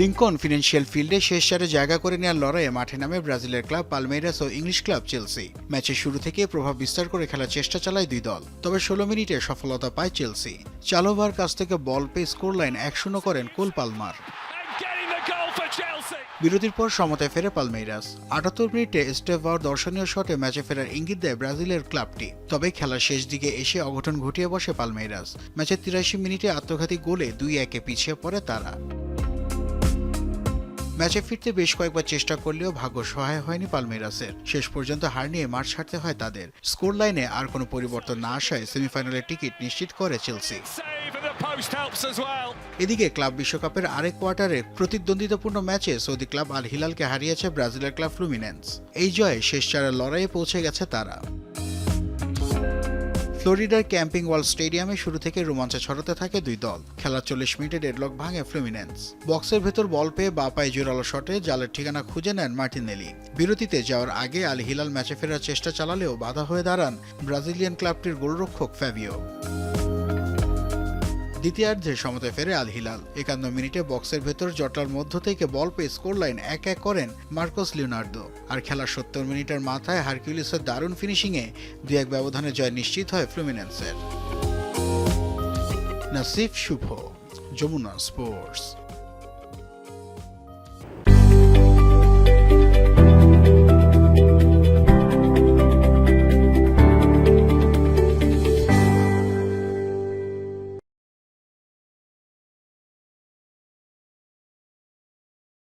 Lincoln financial ফিল্ডে শেষ চারে জায়গা করে নেওয়ার লড়াইয়ে মাঠে নামে ব্রাজিলের ক্লাব পালমেইরাস ও ইংলিশ ক্লাব চেলসি। ম্যাচের শুরু থেকে প্রভাব বিস্তার করে খেলার চেষ্টা চালায় দুই দল তবে ষোলো মিনিটে সফলতা পায় চেলসি। চালোভার কাছ থেকে বল পেয়ে স্কোর লাইন এক শূন্য করেন কোল পালমার. বিরতির পর সমতায় ফেরে পালমেইরাস। আটাত্তর মিনিটে স্টেভার দর্শনীয় শটে ম্যাচে ফেরার ইঙ্গিত দেয় ব্রাজিলের ক্লাবটি তবে খেলার শেষ দিকে এসে অঘটন ঘটিয়ে বসে পালমেইরাস। ম্যাচের তিরাশি মিনিটে আত্মঘাতী গোলে দুই একে পিছিয়ে পড়ে তারা। ম্যাচে ফিরতে বেশ কয়েকবার চেষ্টা করলেও ভাগ্য সহায় হয়নি পালমেরাসের। শেষ পর্যন্ত হার নিয়ে মাঠ ছাড়তে হয় তাদের। স্কোর লাইনে আর কোনো পরিবর্তন না আসায় সেমিফাইনালের টিকিট নিশ্চিত করে চেলসি. এদিকে ক্লাব বিশ্বকাপের আরেক কোয়ার্টারে প্রতিদ্বন্দ্বিতাপূর্ণ ম্যাচে সৌদি ক্লাব আল হিলালকে হারিয়েছে ব্রাজিলের ক্লাব ফ্লুমিনেন্স এই জয়ে শেষ চারের লড়াইয়ে পৌঁছে গেছে তারা। ফ্লোরিডার ক্যাম্পিং ওয়াল স্টেডিয়ামে শুরু থেকে রোমাঞ্চে ছড়াতে থাকে দুই দল। খেলার চল্লিশ মিনিটে ডেডলক ভাঙে ফ্লুমিনেন্স বক্সের ভেতর বল পেয়ে বা পায়ে জোরালো শটে জালের ঠিকানা খুঁজে নেন মার্টিনেলি বিরতিতে যাওয়ার আগে আল হিলাল ম্যাচে ফেরার চেষ্টা চালালেও বাধা হয়ে দাঁড়ান ব্রাজিলিয়ান ক্লাবটির গোলরক্ষক ফ্যাবিও। দ্বিতীয়ার্ধে সমতে ফেরে আল হিলাল একান্ন মিনিটে বক্সের ভেতর জটার মধ্য থেকে বল পেয়ে স্কোর লাইন এক এক করেন মার্কোস লিওনার্দো। আর খেলার সত্তর মিনিটের মাথায় হারকিউলিসের দারুণ ফিনিশিংয়ে দু এক ব্যবধানে জয় নিশ্চিত হয় ফ্লুমিনেন্সের। নাসিফ শুভ, যমুনা স্পোর্টস।